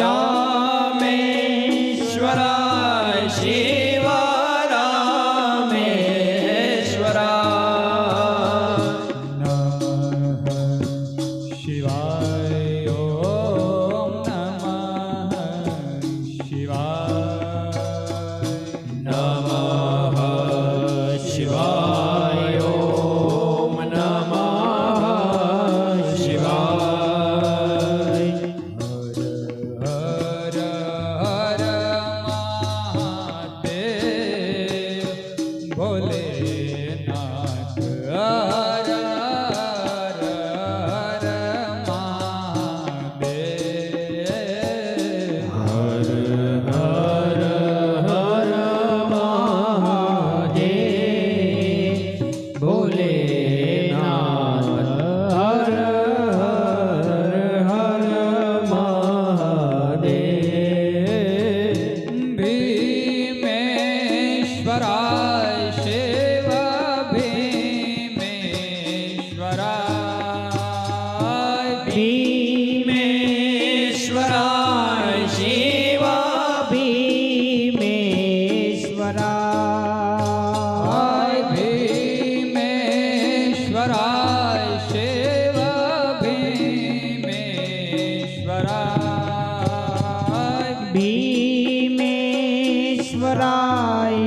안녕. Bhole Roy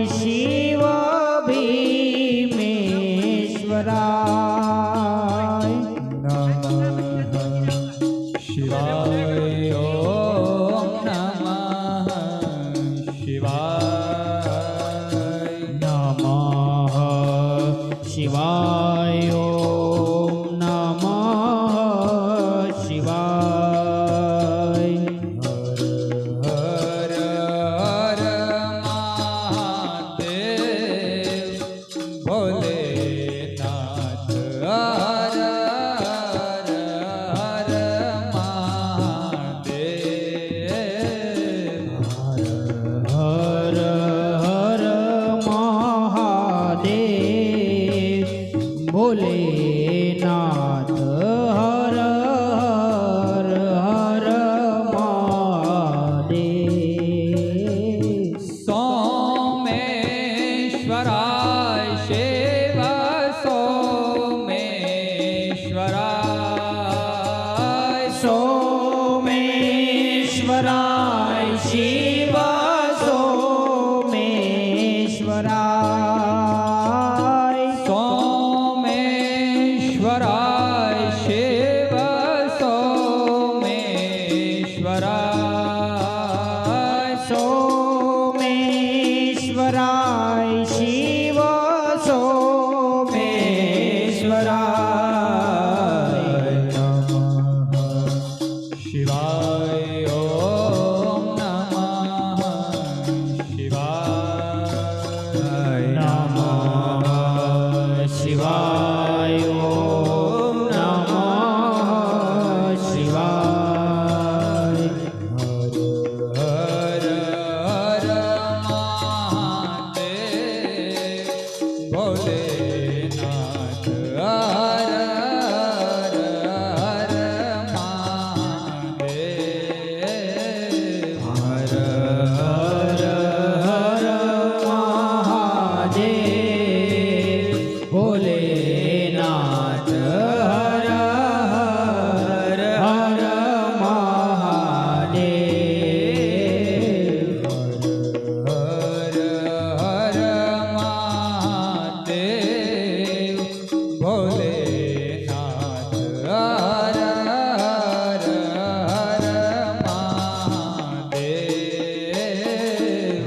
शराय Shiv सोमेश्वराय सोमेश्वराय Shiv सोमेश्वराय सोमेश्वराय Shiv सोमेश्वराय